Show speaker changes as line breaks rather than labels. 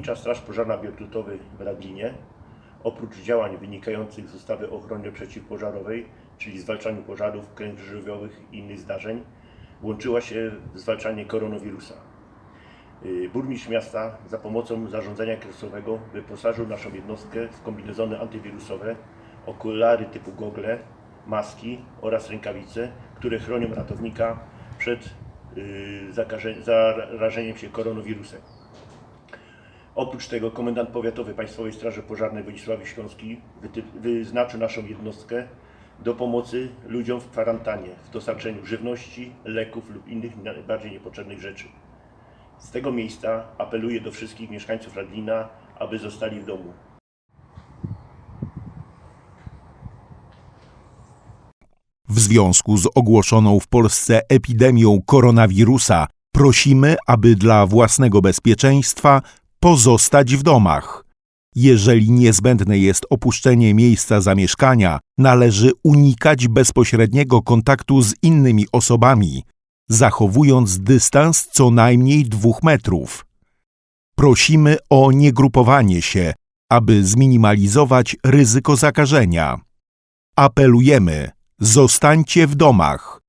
Ochotnicza Straż Pożarna Biotrutowy w Radlinie oprócz działań wynikających z ustawy o ochronie przeciwpożarowej, czyli zwalczaniu pożarów, klęsk żywiołowych i innych zdarzeń, włączyła się w zwalczanie koronawirusa. Y, Burmistrz miasta za pomocą zarządzania kryzysowego wyposażył naszą jednostkę w kombinezony antywirusowe, okulary typu gogle, maski oraz rękawice, które chronią ratownika przed y, zarażeniem się koronawirusem. Oprócz tego komendant powiatowy Państwowej Straży Pożarnej w Wodzisławie Śląskiej wyty- wyznaczył naszą jednostkę do pomocy ludziom w kwarantannie w dostarczeniu żywności, leków lub innych najbardziej niepotrzebnych rzeczy. Z tego miejsca apeluję do wszystkich mieszkańców Radlina, aby zostali w domu.
W związku z ogłoszoną w Polsce epidemią koronawirusa prosimy, aby dla własnego bezpieczeństwa pozostać w domach. Jeżeli niezbędne jest opuszczenie miejsca zamieszkania, należy unikać bezpośredniego kontaktu z innymi osobami, zachowując dystans co najmniej dwóch metrów. Prosimy o niegrupowanie się, aby zminimalizować ryzyko zakażenia. Apelujemy: zostańcie w domach.